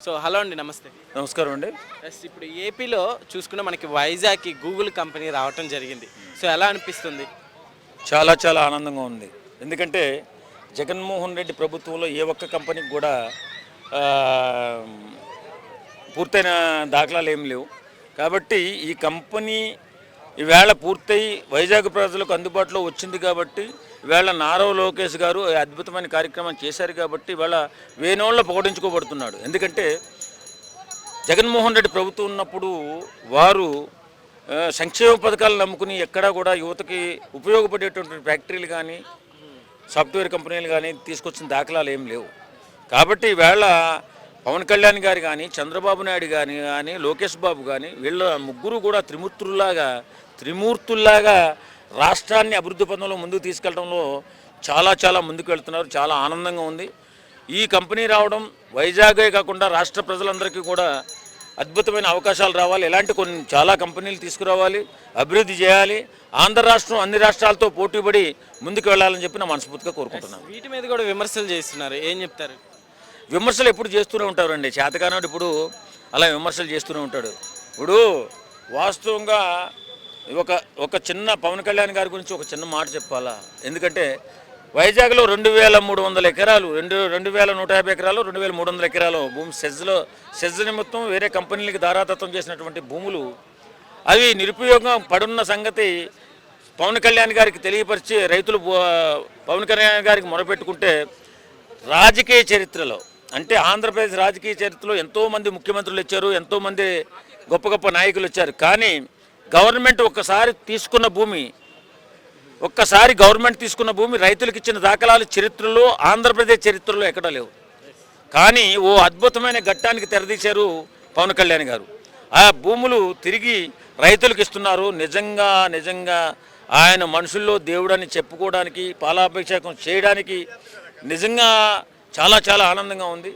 So hello అండి నమస్తే. నమస్కారం అండి. ఎస్ ఇప్పుడు ఏపీలో చూసుకుంటే మనకి వైజాగ్కి గూగుల్ కంపెనీ రావటం జరిగింది. సో ఎలా అనిపిస్తుంది? చాలా చాలా ఆనందంగా ఉంది. ఎందుకంటే జగన్మోహన్ రెడ్డి ప్రభుత్వంలో ఏ ఒక్క కంపెనీకి కూడా ఆ, పూర్తయిన దాఖలాలు ఏం లేవు. కాబట్టి ఈ కంపెనీ ఈవేళ పూర్తయి వైజాగ్ ప్రజలకు అందుబాటులో వచ్చింది కాబట్టి వీళ్ళ నారవ లోకేష్ గారు అద్భుతమైన కార్యక్రమం చేశారు కాబట్టి ఇవాళ వేనోళ్ళ పొగడించుకోబడుతున్నాడు. ఎందుకంటే జగన్మోహన్ రెడ్డి ప్రభుత్వం ఉన్నప్పుడు వారు సంక్షేమ పథకాలు నమ్ముకుని ఎక్కడా కూడా యువతకి ఉపయోగపడేటువంటి ఫ్యాక్టరీలు కానీ సాఫ్ట్వేర్ కంపెనీలు కానీ తీసుకొచ్చిన దాఖలాలు ఏం లేవు. కాబట్టి ఈవేళ పవన్ కళ్యాణ్ గారు కానీ చంద్రబాబు నాయుడు కానీ కానీ లోకేష్ బాబు కానీ వీళ్ళ ముగ్గురు కూడా త్రిమూర్తుల్లాగా త్రిమూర్తుల్లాగా రాష్ట్రాన్ని అభివృద్ధి పథంలో ముందుకు తీసుకెళ్ళడంలో చాలా చాలా ముందుకు వెళ్తున్నారు. చాలా ఆనందంగా ఉంది. ఈ కంపెనీ రావడం వైజాగే కాకుండా రాష్ట్ర ప్రజలందరికీ కూడా అద్భుతమైన అవకాశాలు రావాలి. ఇలాంటి కొన్ని చాలా కంపెనీలు తీసుకురావాలి అభివృద్ధి చేయాలి. ఆంధ్ర రాష్ట్రం అన్ని రాష్ట్రాలతో పోటీపడి ముందుకు వెళ్ళాలని చెప్పి నా మనస్ఫూర్తిగా కోరుకుంటున్నాను. వీటి మీద కూడా విమర్శలు చేస్తున్నారు. ఏం చెప్తారు? విమర్శలు ఎప్పుడు చేస్తూనే ఉంటారండి. చేతకానాడు ఇప్పుడు అలా విమర్శలు చేస్తూనే ఉంటాడు. ఇప్పుడు వాస్తవంగా ఒక ఒక చిన్న పవన్ కళ్యాణ్ గారి గురించి ఒక చిన్న మాట చెప్పాలా? ఎందుకంటే వైజాగ్లో రెండు వేల మూడు వందల ఎకరాలు రెండు రెండు వేల నూట యాభై ఎకరాలు రెండు వేల మూడు వందల ఎకరాలు భూమి సెజ్లో సెజ్ నిమిత్తం వేరే కంపెనీలకి ధారాతత్వం చేసినటువంటి భూములు అవి నిరుపయోగం పడున్న సంగతి పవన్ కళ్యాణ్ గారికి తెలియపరిచి రైతులు పవన్ కళ్యాణ్ గారికి మొరపెట్టుకుంటే రాజకీయ చరిత్రలో అంటే ఆంధ్రప్రదేశ్ రాజకీయ చరిత్రలో ఎంతోమంది ముఖ్యమంత్రులు ఇచ్చారు ఎంతోమంది గొప్ప గొప్ప నాయకులు వచ్చారు. కానీ గవర్నమెంట్ ఒక్కసారి తీసుకున్న భూమి ఒక్కసారి గవర్నమెంట్ తీసుకున్న భూమి రైతులకు ఇచ్చిన దాఖలాలు చరిత్రలో ఆంధ్రప్రదేశ్ చరిత్రలో ఎక్కడా లేవు. కానీ ఓ అద్భుతమైన ఘట్టానికి తెరదీశారు పవన్ కళ్యాణ్ గారు. ఆ భూములు తిరిగి రైతులకు ఇస్తున్నారు. నిజంగా నిజంగా ఆయన మనుషుల్లో దేవుడని చెప్పుకోవడానికి పాలాభిషేకం చేయడానికి నిజంగా చాలా చాలా ఆనందంగా ఉంది.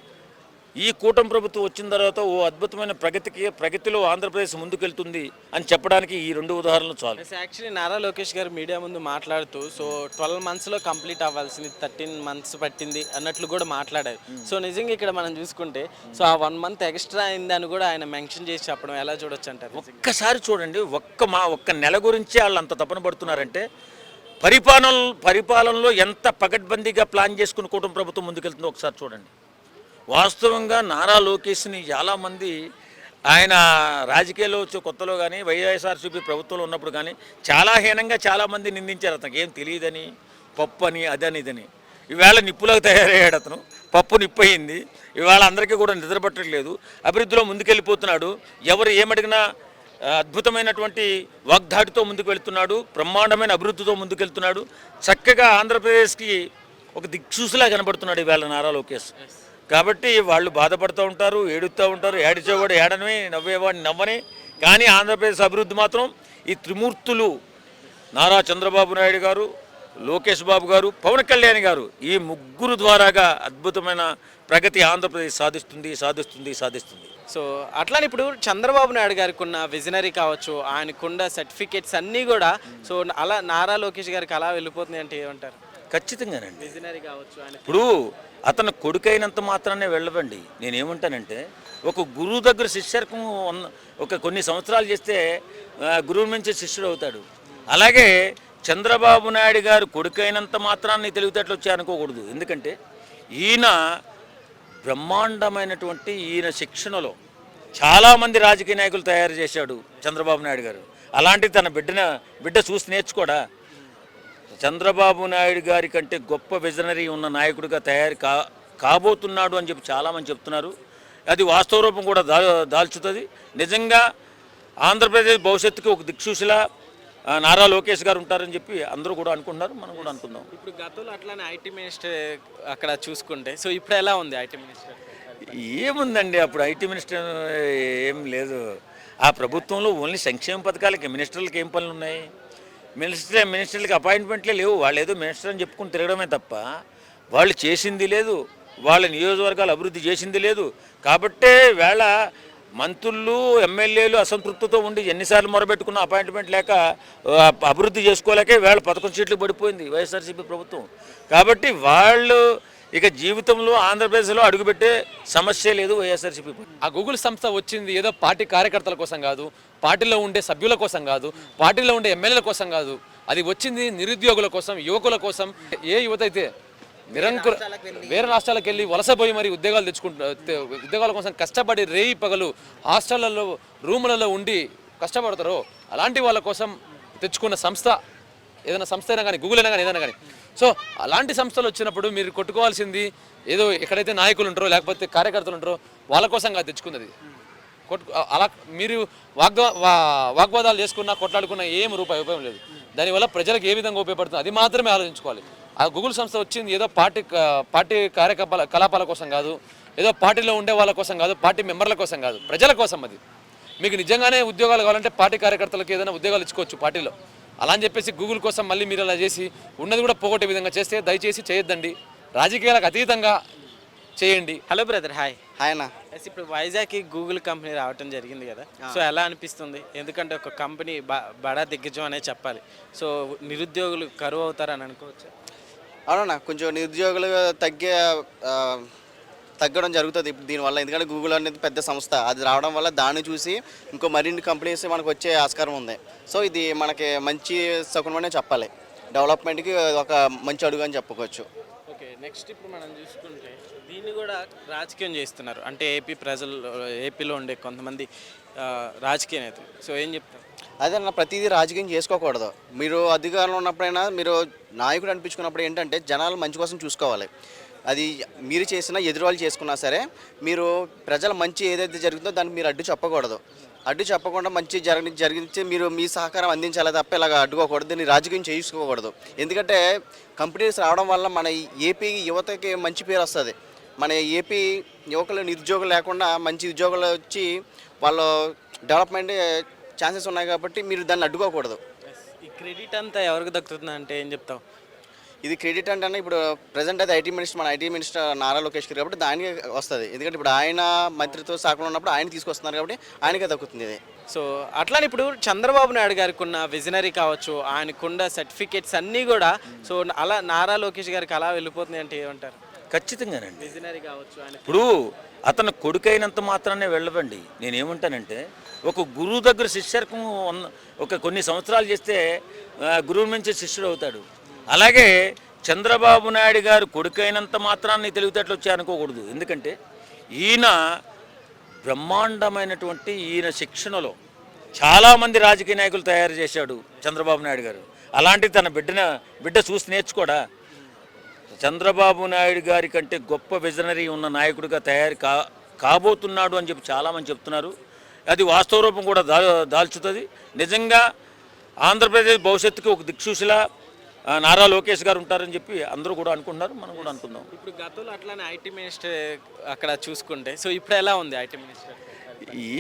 ఈ కూటమి ప్రభుత్వం వచ్చిన తర్వాత ఓ అద్భుతమైన ప్రగతికి ప్రగతిలో ఆంధ్రప్రదేశ్ ముందుకెళ్తుంది అని చెప్పడానికి ఈ రెండు ఉదాహరణలు చాలు. యాక్చువల్లీ నారా లోకేష్ గారు మీడియా ముందు మాట్లాడుతూ సో ట్వెల్వ్ మంత్స్లో కంప్లీట్ అవ్వాల్సింది థర్టీన్ మంత్స్ పట్టింది అన్నట్లు కూడా మాట్లాడారు. సో నిజంగా ఇక్కడ మనం చూసుకుంటే సో ఆ వన్ మంత్ ఎక్స్ట్రా అయిందని కూడా ఆయన మెన్షన్ చేసి చెప్పడం ఎలా చూడొచ్చు అంటారు? ఒక్కసారి చూడండి ఒక్క మా ఒక్క నెల గురించి వాళ్ళు అంత తపన పడుతున్నారంటే పరిపాలన పరిపాలనలో ఎంత పకడ్బందీగా ప్లాన్ చేసుకుని కూటమి ప్రభుత్వం ముందుకెళ్తుందో ఒకసారి చూడండి. వాస్తవంగా నారా లోకేష్ని చాలామంది ఆయన రాజకీయాల్లో వచ్చే కొత్తలో కానీ వైఎస్ఆర్సీపీ ప్రభుత్వంలో ఉన్నప్పుడు కానీ చాలా హీనంగా చాలామంది నిందించారు అతనికి ఏం తెలియదని? పప్పు అని అదని ఇదని. ఈవేళ నిప్పులకు తయారయ్యాడు అతను. పప్పు నిప్పయింది. ఇవాళ అందరికీ కూడా నిద్రపట్టట్లేదు అభివృద్ధిలో ముందుకెళ్ళిపోతున్నాడు. ఎవరు ఏమడిగినా అద్భుతమైనటువంటి వాగ్దాటితో ముందుకు వెళ్తున్నాడు బ్రహ్మాండమైన అభివృద్ధితో ముందుకెళ్తున్నాడు. చక్కగా ఆంధ్రప్రదేశ్కి ఒక దిక్సూసిలా కనబడుతున్నాడు ఈవేళ నారా లోకేష్. కాబట్టి వాళ్ళు బాధపడుతూ ఉంటారు ఏడుస్తూ ఉంటారు. ఏడిచేవాడు ఏడని నవ్వేవాడు నవ్వని. కానీ ఆంధ్రప్రదేశ్ అభివృద్ధి మాత్రం ఈ త్రిమూర్తులు నారా చంద్రబాబు నాయుడు గారు లోకేష్ బాబు గారు పవన్ కళ్యాణ్ గారు ఈ ముగ్గురు ద్వారాగా అద్భుతమైన ప్రగతి ఆంధ్రప్రదేశ్ సాధిస్తుంది సాధిస్తుంది సాధిస్తుంది. సో అట్లానే ఇప్పుడు చంద్రబాబు నాయుడు గారికి ఉన్న విజనరీ కావచ్చు ఆయనకున్న సర్టిఫికేట్స్ అన్నీ కూడా సో అలా నారా లోకేష్ గారికి అలా వెళ్ళిపోతుంది అంటే ఏమంటారు? ఖచ్చితంగానండి. విజనరీ కావచ్చు ఇప్పుడు అతను కొడుకైనంత మాత్రానే వెళ్ళవండి. నేనేమంటానంటే ఒక గురువు దగ్గర శిష్యర్కం ఒక కొన్ని సంవత్సరాలు చేస్తే గురువు నుంచి శిష్యుడు అవుతాడు అలాగే చంద్రబాబు నాయుడు గారు కొడుకైనంత మాత్రాన్ని తెలివితేటలు వచ్చాయనుకోకూడదు ఎందుకంటే ఈయన బ్రహ్మాండమైనటువంటి ఈయన శిక్షణలో చాలామంది రాజకీయ నాయకులు తయారు చేశాడు చంద్రబాబు నాయుడు గారు. అలాంటి తన బిడ్డన బిడ్డ చూసి నేర్చుకోడా? చంద్రబాబు నాయుడు గారి కంటే గొప్ప విజనరీ ఉన్న నాయకుడిగా తయారు కా కాబోతున్నాడు అని చెప్పి చాలామంది చెప్తున్నారు. అది వాస్తవ రూపం కూడా దా దాల్చుతుంది. నిజంగా ఆంధ్రప్రదేశ్ భవిష్యత్తుకి ఒక దిక్సూచిలా నారా లోకేష్ గారు ఉంటారని చెప్పి అందరూ కూడా అనుకుంటున్నారు. మనం కూడా అనుకుందాం. ఇప్పుడు గతంలో అట్లానే ఐటీ మినిస్టర్ అక్కడ చూసుకుంటే సో ఇప్పుడు ఎలా ఉంది ఐటీ మినిస్టర్? ఏముందండి అప్పుడు ఐటీ మినిస్టర్ ఏం లేదు. ఆ ప్రభుత్వంలో ఓన్లీ సంక్షేమ పథకాలకి మినిస్టర్లకి ఏం పనులు ఉన్నాయి? మినిస్టర్ మినిస్టర్లకి అపాయింట్మెంట్లే లేవు. వాళ్ళు ఏదో మినిస్టర్ అని చెప్పుకుని తిరగడమే తప్ప వాళ్ళు చేసింది లేదు. వాళ్ళ నియోజకవర్గాలు అభివృద్ధి చేసింది లేదు. కాబట్టే వేళ మంత్రులు ఎమ్మెల్యేలు అసంతృప్తితో ఉండి ఎన్నిసార్లు మొరబెట్టుకున్న అపాయింట్మెంట్ లేక అభివృద్ధి చేసుకోలేకే వేళ పదకొండు సీట్లు పడిపోయింది వైఎస్ఆర్సీపీ ప్రభుత్వం. కాబట్టి వాళ్ళు ఇక జీవితంలో ఆంధ్రప్రదేశ్లో అడుగుపెట్టే సమస్య లేదు వైఎస్ఆర్సీపీ ఆ గూగుల్ సంస్థ వచ్చింది ఏదో పార్టీ కార్యకర్తల కోసం కాదు పార్టీలో ఉండే సభ్యుల కోసం కాదు పార్టీలో ఉండే ఎమ్మెల్యేల కోసం కాదు అది వచ్చింది నిరుద్యోగుల కోసం యువకుల కోసం. ఏ యువత అయితే నిరంకుర వేరే రాష్ట్రాలకు వెళ్ళి వలసపోయి మరి ఉద్యోగాలు తెచ్చుకుంటు ఉద్యోగాల కోసం కష్టపడి రేయి పగలు హాస్టళ్ళలో రూములలో ఉండి కష్టపడతారో అలాంటి వాళ్ళ కోసం తెచ్చుకున్న సంస్థ ఏదైనా సంస్థ అయినా కానీ గూగుల్ అయినా కానీ ఏదైనా కానీ సో అలాంటి సంస్థలు వచ్చినప్పుడు మీరు కొట్టుకోవాల్సింది ఏదో ఎక్కడైతే నాయకులు ఉంటారో లేకపోతే కార్యకర్తలు ఉంటారో వాళ్ళ కోసం కాదు తెచ్చుకున్నది. కొట్టు అలా మీరు వాగ్వా వాగ్వాదాలు చేసుకున్నా కొట్లాడుకున్నా ఏం రూపాయి ఉపయోగం లేదు. దానివల్ల ప్రజలకు ఏ విధంగా ఉపయోగపడుతుంది అది మాత్రమే ఆలోచించుకోవాలి. ఆ గూగుల్ సంస్థ వచ్చింది ఏదో పార్టీ పార్టీ కార్యకలాపాల కలాపాల కోసం కాదు ఏదో పార్టీలో ఉండే వాళ్ళ కోసం కాదు పార్టీ మెంబర్ల కోసం కాదు ప్రజల కోసం అది. మీకు నిజంగానే ఉద్యోగాలు కావాలంటే పార్టీ కార్యకర్తలకు ఏదైనా ఉద్యోగాలు ఇచ్చుకోవచ్చు పార్టీలో. అలా అని చెప్పేసి గూగుల్ కోసం మళ్ళీ మీరు అలా చేసి ఉన్నది కూడా పోగొట్టే విధంగా చేస్తే దయచేసి చేయొద్దండి. రాజకీయాలకు అతీతంగా చేయండి. హలో బ్రదర్ హాయ్ హాయ్ అన్న. ఎస్ ఇప్పుడు వైజాగ్కి గూగుల్ కంపెనీ రావటం జరిగింది కదా. సో ఎలా అనిపిస్తుంది? ఎందుకంటే ఒక కంపెనీ బ- బడా దిగ్గజం అనే చెప్పాలి. సో నిరుద్యోగులు కరువు అవుతారని అనుకోవచ్చు? అవునన్నా కొంచెం నిరుద్యోగులు తగ్గే తగ్గడం జరుగుతుంది ఇప్పుడు దీనివల్ల ఎందుకంటే గూగుల్ అనేది పెద్ద సంస్థ. అది రావడం వల్ల దాన్ని చూసి ఇంకో మరిన్ని కంపెనీస్ మనకు వచ్చే ఆస్కారం ఉంది. సో ఇది మనకి మంచి శకునమనే చెప్పాలి. డెవలప్మెంట్కి ఒక మంచి అడుగు అని చెప్పుకోవచ్చు. ఓకే నెక్స్ట్ ఇప్పుడు మనం చూసుకుంటే దీన్ని కూడా రాజకీయం చేస్తున్నారు. అంటే ఏపీ ప్రజలు ఏపీలో ఉండే కొంతమంది రాజకీయ నేతలు. సో ఏం చెప్తారు? అదే అన్న ప్రతిదీ రాజకీయం చేసుకోకూడదు. మీరు అధికారంలో ఉన్నప్పుడైనా మీరు నాయకుడు అనిపించుకున్నప్పుడు ఏంటంటే జనాలు మంచి కోసం చూసుకోవాలి. అది మీరు చేసినా ఎదురువాళ్ళు చేసుకున్నా సరే మీరు ప్రజల మంచి ఏదైతే జరుగుతుందో దానికి మీరు అడ్డు చెప్పకూడదు. అడ్డు చెప్పకుండా మంచి జరిగి జరిగించి మీరు మీ సహకారం అందించాలి తప్ప ఇలాగ అడ్డుకోకూడదు. దీన్ని రాజకీయం చేసుకోకూడదు ఎందుకంటే కంపెనీస్ రావడం వల్ల మన ఏపీ యువతకి మంచి పేరు వస్తుంది. మన ఏపీ యువకులు నిరుద్యోగం లేకుండా మంచి ఉద్యోగాలు వచ్చి వాళ్ళు డెవలప్మెంట్ ఛాన్సెస్ ఉన్నాయి కాబట్టి మీరు దాన్ని అడ్డుకోకూడదు. ఈ క్రెడిట్ అంతా ఎవరికి దక్కుతుంది అంటే ఏం చెప్తావు? ఇది క్రెడిట్ అంటే ఇప్పుడు ప్రజెంట్ అయితే ఐటీ మినిస్టర్ మన ఐటీ మినిస్టర్ నారా లోకేష్ గారు కాబట్టి దానికి వస్తుంది. ఎందుకంటే ఇప్పుడు ఆయన మంత్రిత్వ శాఖలో ఉన్నప్పుడు ఆయన తీసుకొస్తున్నారు కాబట్టి ఆయనకే దక్కుతుంది ఇది. సో అట్లానే ఇప్పుడు చంద్రబాబు నాయుడు గారికి ఉన్న విజనరీ కావచ్చు ఆయనకున్న సర్టిఫికేట్స్ అన్నీ కూడా సో అలా నారా లోకేష్ గారికి అలా వెళ్ళిపోతుంది అంటే ఏమంటారు? ఖచ్చితంగానండి. విజనరీ కావచ్చు ఆయన ఇప్పుడు అతను కొడుకైనంత మాత్రానే వెళ్ళవండి. నేనేమంటానంటే ఒక గురువు దగ్గర శిష్యర్కం ఒక కొన్ని సంవత్సరాలు చేస్తే గురువు నుంచి శిష్యుడు అవుతాడు. అలాగే చంద్రబాబు నాయుడు గారు కొడుకైనంత మాత్రాన్ని తెలివితేటలు వచ్చాయి అనుకోకూడదు. ఎందుకంటే ఈయన బ్రహ్మాండమైనటువంటి ఈయన శిక్షణలో చాలామంది రాజకీయ నాయకులు తయారు చేశాడు చంద్రబాబు నాయుడు గారు. అలాంటి తన బిడ్డన బిడ్డ చూసి నేర్చుకోడా చంద్రబాబు నాయుడు గారి కంటే గొప్ప విజనరీ ఉన్న నాయకుడిగా తయారు కా కాబోతున్నాడు అని చెప్పి చాలామంది చెప్తున్నారు. అది వాస్తవ రూపం కూడా దా దాల్చుతుంది. నిజంగా ఆంధ్రప్రదేశ్ భవిష్యత్తుకి ఒక దిక్సూచిలా నారా లోకేష్ గారు ఉంటారని చెప్పి అందరూ కూడా అనుకుంటున్నారు మనం కూడా అనుకుందాం. ఇప్పుడు గతంలో అట్లానే ఐటీ మినిస్టర్ అక్కడ చూసుకుంటే సో ఇప్పుడు ఎలా ఉంది ఐటీ మినిస్టర్?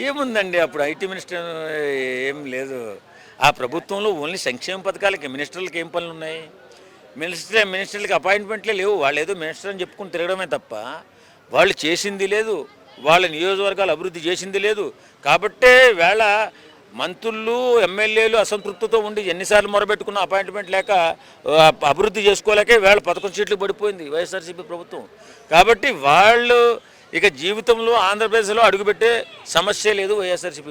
ఏముందండి అప్పుడు ఐటీ మినిస్టర్ ఏం లేదు. ఆ ప్రభుత్వంలో ఓన్లీ సంక్షేమ పథకాలకి మినిస్టర్లకి ఏం పనులు ఉన్నాయి? మినిస్టర్ మినిస్టర్లకి అపాయింట్మెంట్లే లేవు. వాళ్ళు ఏదో మినిస్టర్ అని చెప్పుకుని తిరగడమే తప్ప వాళ్ళు చేసింది లేదు. వాళ్ళ నియోజకవర్గాలు అభివృద్ధి చేసింది లేదు. కాబట్టే వేళ మంత్రులు ఎమ్మెల్యేలు అసంతృప్తితో ఉండి ఎన్నిసార్లు మొరబెట్టుకున్న అపాయింట్మెంట్ లేక అభివృద్ధి చేసుకోలేకే వేళ పదకొండు సీట్లు పడిపోయింది వైఎస్ఆర్సీపీ ప్రభుత్వం. కాబట్టి వాళ్ళు ఇక జీవితంలో ఆంధ్రప్రదేశ్లో అడుగుపెట్టే సమస్య లేదు వైఎస్ఆర్సీపీ